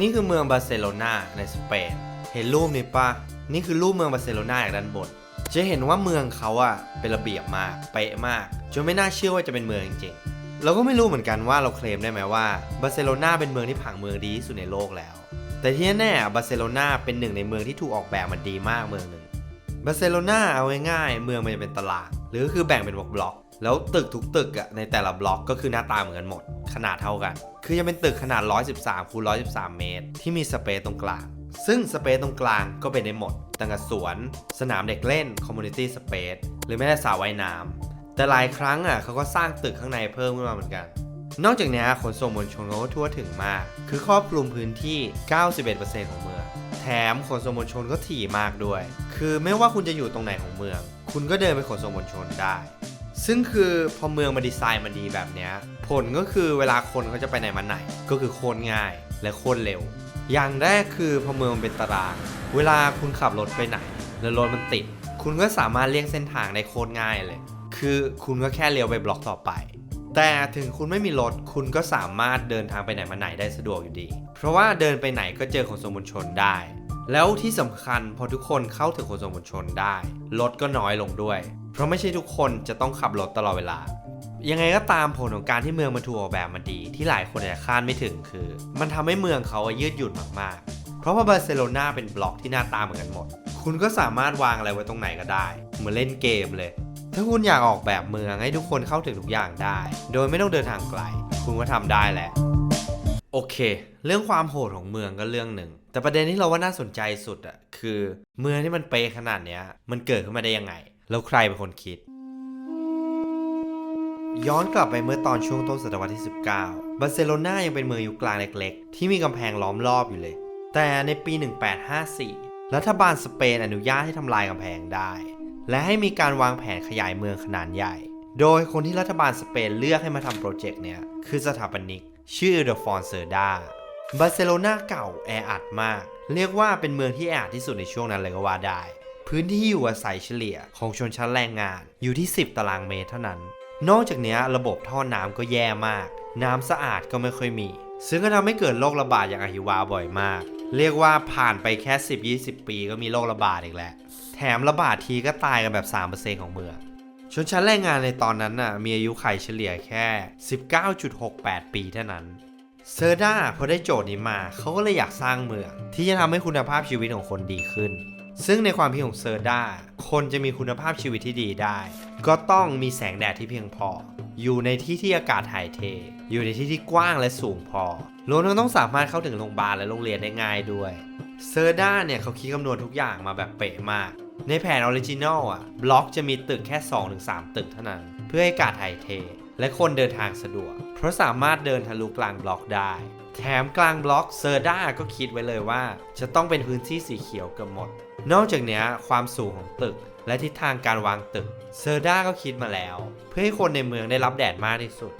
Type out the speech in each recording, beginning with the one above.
นี่คือเมืองบาร์เซโลนาในสเปน เห็นรูปนี้ปะนี่คือรูปเมืองบาร์เซโลนาจากด้านบน จะเห็นว่าเมืองเขาอะเป็นระเบียบมาก เป๊ะมาก จนไม่น่าเชื่อว่าจะเป็นเมืองจริงๆ เราก็ไม่รู้เหมือนกันว่าเราเคลมได้ไหมว่าบาร์เซโลนาเป็นเมืองที่ผังเมืองดีที่สุดในโลกแล้ว แต่ที่แน่บาร์เซโลนาเป็นหนึ่งในเมืองที่ถูกออกแบบมาดีมากเมืองหนึ่งบาร์เซโลนาเอาง่ายๆเมืองมันจะเป็นตาราง หรือคือแบ่งเป็นบล็อก แล้วตึกทุกตึกอะในแต่ละบล็อกก็คือหน้าตาเหมือนกันหมด ขนาดเท่ากัน คือจะเป็นตึกขนาด 113คูณ113 เมตร ที่มีสเปซตรงกลาง ซึ่งสเปซตรงกลางก็เป็นได้หมดตั้งแต่สวน สนามเด็กเล่นคอมมูนิตี้สเปซหรือแม้แต่สระว่ายน้ำแต่หลายครั้งอะเขาก็สร้างตึกข้างในเพิ่มขึ้นมาเหมือนกันนอกจากนี้ขนส่งมวลชนเขาก็ทั่วถึงมาก คือครอบคลุมพื้นที่ 91%ของเมือง แถมขนส่งมวลชนก็ถี่มากด้วย คือไม่ว่าคุณจะอยู่ตรงไหนของเมือง คุณก็เดินไปขนส่งมวลชนได้ ซึ่งคือพอเมืองมาดีไซน์มาดีแบบเนี้ยผลก็คือเวลาคนเขาจะไปไหนมาไหน ก็คือโคตรง่ายและโคตรเร็ว อย่างแรกคือพอเมืองมันเป็นตาราง เวลาคุณขับรถไปไหน แล้วรถมันติด คุณก็สามารถเลี่ยงเส้นทางได้โคตรง่ายเลย คือคุณก็แค่เลี้ยวไปบล็อกต่อไป แต่ถึงคุณไม่มีรถคุณก็สามารถเดินทางไปไหนมาไหนได้สะดวกอยู่ดี เพราะว่าเดินไปไหนก็เจอขนส่งมวลชนได้ แล้วที่สำคัญพอทุกคนเข้าถึงขนส่งมวลชนได้รถก็น้อยลงด้วย เพราะไม่ใช่ทุกคนจะต้องขับรถตลอดเวลา ยังไงก็ตามผลของการที่เมืองมันถูกออกแบบมาดี ที่หลายคนอาจจะคาดไม่ถึงคือ มันทำให้เมืองเขายืดหยุ่นมากๆ เพราะว่าบาร์เซโลนาเป็นบล็อกที่หน้าตาเหมือนกันหมด คุณก็สามารถวางอะไรไว้ตรงไหนก็ได้ เหมือนเล่นเกมเลย ถ้าคุณอยากออกแบบเมืองให้ทุกคนเข้าถึงทุกอย่างได้ โดยไม่ต้องเดินทางไกล คุณก็ทำได้แหละโอเค เรื่องความโหดของเมืองก็เรื่องหนึ่ง แต่ประเด็นที่เราว่าน่าสนใจสุดอะคือ เมืองที่มันเปขนาดเนี้ย มันเกิดขึ้นมาได้ยังไง แล้วใครเป็นคนคิด ย้อนกลับไปเมื่อตอนช่วงต้นศตวรรษที่ 19 บาร์เซโลนายังเป็นเมืองอยู่กลางเล็กๆ ที่มีกำแพงล้อมรอบอยู่เลย แต่ในปี 1854 รัฐบาลสเปนอนุญาตให้ทำลายกำแพงได้ และให้มีการวางแผนขยายเมืองขนาดใหญ่ โดยคนที่รัฐบาลสเปนเลือกให้มาทำโปรเจกต์เนี้ยคือสถาปนิก ชื่อเดฟอนเซอร์ดาบาร์เซโลนาเก่าแออัดมาก เรียกว่าเป็นเมืองที่แออัดที่สุดในช่วงนั้นเลยก็ว่าได้ พื้นที่อยู่อาศัยเฉลี่ยของชนชั้นแรงงานอยู่ที่ 10 ตารางเมตรเท่านั้น นอกจากนี้ระบบท่อน้ำก็แย่มาก น้ำสะอาดก็ไม่ค่อยมี ซึ่งก็ทำให้เกิดโรคระบาดอย่างอหิวาบ่อยมาก เรียกว่าผ่านไปแค่ 10-20 ปีก็มีโรคระบาดอีกแล้ว แถมระบาดทีก็ตายกันแบบ3%ของเมืองชนชั้นแรงงานในตอนนั้นน่ะมีอายุไขเฉลี่ยแค่ 19.68 ปีเท่านั้นเซอร์ด้าพอได้โจทย์นี้มาเขาก็เลยอยากสร้างเมือง ที่จะทำให้คุณภาพชีวิตของคนดีขึ้น ซึ่งในความคิดของเซอร์ด้าคนจะมีคุณภาพชีวิตที่ดีได้ ก็ต้องมีแสงแดดที่เพียงพอ อยู่ในที่ที่อากาศถ่ายเท อยู่ในที่ที่กว้างและสูงพอรวมทั้งต้องสามารถเข้าถึงโรงพยาบาลและโรงเรียนได้ง่ายด้วยเซอร์ด้าเนี่ยเขาคิดคำนวณทุกอย่างมาแบบเป๊ะมาก ในแผนออริจินอลอะบล็อกจะมีตึกแค่ 2-3 ตึกเท่านั้น เพื่อให้อากาศถ่ายเท และคนเดินทางสะดวก เพราะสามารถเดินทะลุกลางบล็อกได้ แถมกลางบล็อกเซอร์ด้าก็คิดไว้เลยว่า จะต้องเป็นพื้นที่สีเขียวเกือบหมด นอกจากนี้ความสูงของตึกและทิศทางการวางตึกเซอร์ด้าก็คิดมาแล้ว เพื่อให้คนในเมืองได้รับแดดมากที่สุด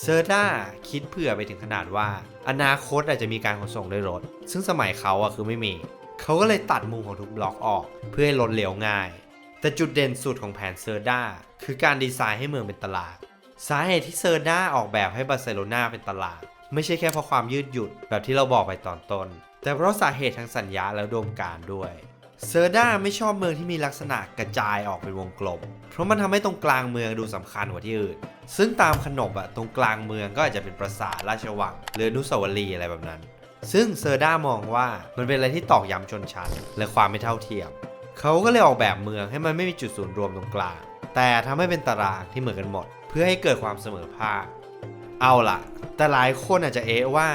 เซอร์ด้าคิดเผื่อไปถึงขนาดว่า อนาคตอาจจะมีการขนส่งด้วยรถ ซึ่งสมัยเขาอะคือไม่มี เขาก็เลยตัดมุมของทุกบล็อกออก เพื่อให้รถเลี้ยวง่าย แต่จุดเด่นสุดของแผนเซอร์ด้าคือการดีไซน์ให้เมืองเป็นตลาด สาเหตุที่เซอร์ด้าออกแบบให้บาร์เซโลนาเป็นตลาด ไม่ใช่แค่เพราะความยืดหยุ่นแบบที่เราบอกไปตอนต้น แต่เพราะสาเหตุทางสัญญาและอุดมการด้วยเซอร์ด้าไม่ชอบเมืองที่มีลักษณะกระจายออกเป็นวงกลม เพราะมันทำให้ตรงกลางเมืองดูสำคัญกว่าที่อื่น ซึ่งตามขนบอะตรงกลางเมืองก็อาจจะเป็นปราสาทราชวังหรืออนุสาวรีย์อะไรแบบนั้น ซึ่งเซอร์ด้ามองว่ามันเป็นอะไรที่ตอกย้ำชนชั้น และความไม่เท่าเทียม เขาก็เลยออกแบบเมืองให้มันไม่มีจุดศูนย์รวมตรงกลาง แต่ทำให้เป็นตารางที่เหมือนกันหมด เพื่อให้เกิดความเสมอภาค เอาละแต่หลายคนอาจจะเอะว่า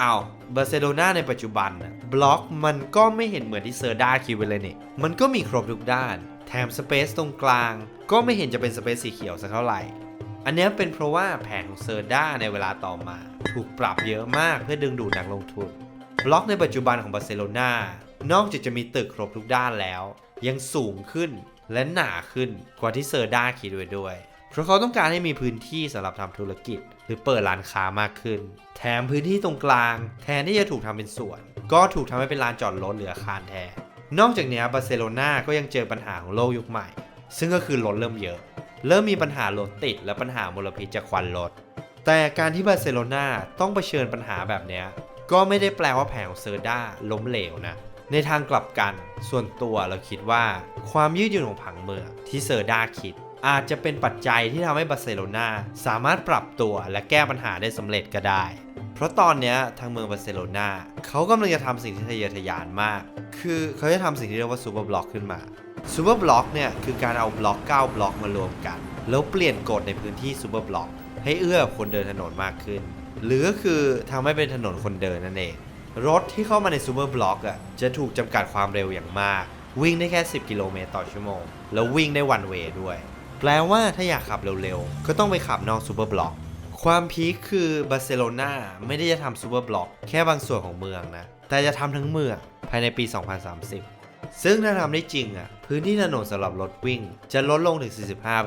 เอาบาร์เซโลนาในปัจจุบันบล็อกมันก็ไม่เห็นเหมือนที่เซอร์ด้าคิดไว้เลยนี่มันก็มีครบทุกด้าน แถมสเปซตรงกลาง ก็ไม่เห็นจะเป็นสเปซสีเขียวสักเท่าไหร่ อันนี้เป็นเพราะว่าแผนของเซอร์ด้าในเวลาต่อมา ถูกปรับเยอะมากเพื่อดึงดูดนักลงทุน บล็อกในปัจจุบันของบาร์เซโลนานอกจากจะมีตึกครบทุกด้านแล้ว ยังสูงขึ้นและหนาขึ้นกว่าที่เซอร์ด้าคิดไว้ด้วย เพราะเขาต้องการให้มีพื้นที่สำหรับทำธุรกิจ หรือเปิดร้านค้ามากขึ้น แถมพื้นที่ตรงกลาง แทนที่จะถูกทำเป็นสวน ก็ถูกทำให้เป็นลานจอดรถหรืออาคารแทน นอกจากนี้บาร์เซโลนาก็ยังเจอปัญหาของโลกยุคใหม่ ซึ่งก็คือรถเริ่มเยอะ เริ่มมีปัญหารถติดและปัญหามลพิษจากควันรถ แต่การที่บาร์เซโลนาต้องเผชิญปัญหาแบบนี้ก็ไม่ได้แปลว่าแผนของเซอร์ด้าล้มเหลวนะ ในทางกลับกัน ส่วนตัวเราคิดว่า ความยืดหยุ่นของผังเมืองที่เซอร์ด้าคิด อาจจะเป็นปัจจัยที่ทำให้บาร์เซโลนาสามารถปรับตัวและแก้ปัญหาได้สำเร็จก็ได้ เพราะตอนนี้ทางเมืองบาร์เซโลนาเขากำลังจะทำสิ่งที่ทะเยอทะยานมาก คือเขาจะทำสิ่งที่เรียกว่าซูเปอร์บล็อกขึ้นมาซูเปอร์บล็อกเนี่ยคือการเอาบล็อก 9 บล็อกมารวมกัน แล้วเปลี่ยนกฎในพื้นที่ซูเปอร์บล็อกให้เอื้อคนเดินถนนมากขึ้น หรือก็คือทำให้เป็นถนนคนเดินนั่นเอง รถที่เข้ามาในซูเปอร์บล็อกอะจะถูกจำกัดความเร็วอย่างมาก วิ่งได้แค่ 10 กิโลเมตรต่อชั่วโมง แล้ววิ่งได้วันเวย์ด้วย แปลว่าถ้าอยากขับเร็วๆ ก็ต้องไปขับนอกซูเปอร์บล็อก ความพีคคือบาร์เซโลนาไม่ได้จะทำซูเปอร์บล็อกแค่บางส่วนของเมืองนะ แต่จะทำทั้งเมืองภายในปี 2030 ซึ่งถ้าทำได้จริงอะ พื้นที่ถนนสำหรับรถวิ่ง จะลดลงถึง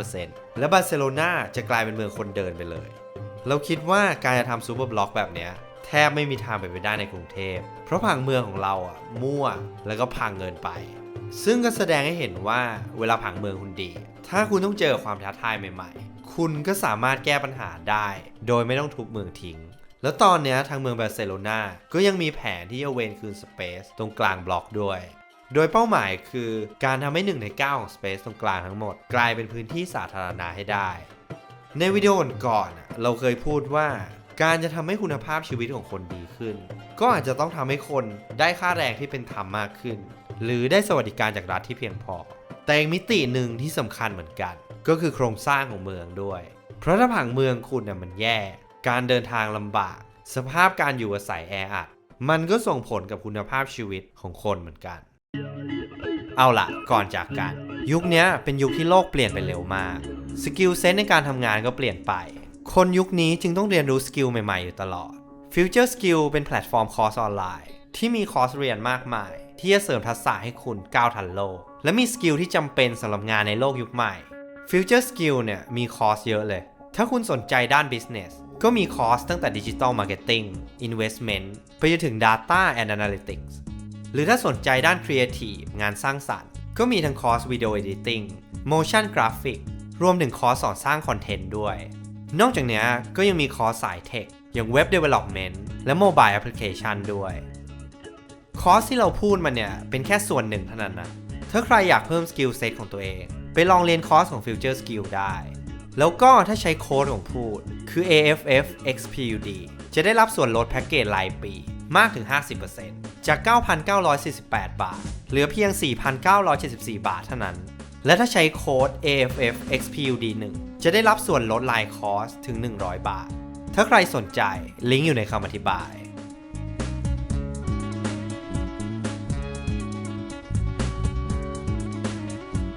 45%และบาร์เซโลนาจะกลายเป็นเมืองคนเดินไปเลย เราคิดว่าการจะทำซูเปอร์บล็อกแบบเนี้ยแทบไม่มีทางเป็นไปได้ในกรุงเทพ เพราะผังเมืองของเราอะมั่วแล้วก็พังเงินไป ซึ่งก็แสดงให้เห็นว่าเวลาผังเมืองคุณดี ถ้าคุณต้องเจอความท้าทายใหม่ๆ คุณก็สามารถแก้ปัญหาได้ โดยไม่ต้องทุบเมืองทิ้ง แล้วตอนนี้ทางเมืองบาร์เซโลนาก็ยังมีแผนที่จะเวนคืนสเปซตรงกลางบล็อกด้วย โดยเป้าหมายคือการทำให้1ใน9ของสเปซตรงกลางทั้งหมด กลายเป็นพื้นที่สาธารณะให้ได้ ในวิดีโอก่อนๆเราเคยพูดว่าการจะทำให้คุณภาพชีวิตของคนดีขึ้น ก็อาจจะต้องทำให้คนได้ค่าแรงที่เป็นธรรมมากขึ้น หรือได้สวัสดิการจากรัฐที่เพียงพอ แต่อีกมิติหนึ่งที่สำคัญเหมือนกัน ก็คือโครงสร้างของเมืองด้วย เพราะถ้าผังเมืองคุณน่ะมันแย่ การเดินทางลำบาก สภาพการอยู่อาศัยแออัด มันก็ส่งผลกับคุณภาพชีวิตของคนเหมือนกัน เอาล่ะก่อนจากกัน ยุคนี้เป็นยุคที่โลกเปลี่ยนไปเร็วมาก สกิลเซนในการทำงานก็เปลี่ยนไป คนยุคนี้จึงต้องเรียนรู้สกิลใหม่ๆอยู่ตลอด Future Skill เป็นแพลตฟอร์มคอร์สออนไลน์ ที่มีคอร์สเรียนมากมาย ที่จะเสริมทักษะให้คุณก้าวทันโลก และมีสกิลที่จำเป็นสำหรับงานในโลกยุคใหม่ Future Skill เนี่ยมีคอร์สเยอะเลย ถ้าคุณสนใจด้าน Business ก็มีคอร์สตั้งแต่ Digital Marketing Investment ไปจนถึง Data and Analytics หรือถ้าสนใจด้าน Creative งานสร้างสรรค์ ก็มีทั้งคอร์ส Video Editing Motion Graphic รวมถึงคอร์สสอนสร้างคอนเทนต์ด้วย นอกจากนี้ก็ยังมีคอร์สสายเทคอย่าง Web Development และ Mobile Application ด้วย คอร์สที่เราพูดมาเนี่ย เป็นแค่ส่วนหนึ่งเท่านั้นนะ ถ้าใครอยากเพิ่มสกิลเซ็ตของตัวเอง ไปลองเรียนคอร์สของ Future Skill ได้ แล้วก็ถ้าใช้โค้ดของพูดคือ AFF XPUD จะได้รับส่วนลดแพ็กเกจรายปีมากถึง 50%จาก 9,948 บาท เหลือเพียง 4,974 บาทเท่านั้น และถ้าใช้โค้ด AFF XPUD 1 จะได้รับส่วนลดรายคอร์สถึง 100 บาท ถ้าใครสนใจลิงก์อยู่ในคำอธิบาย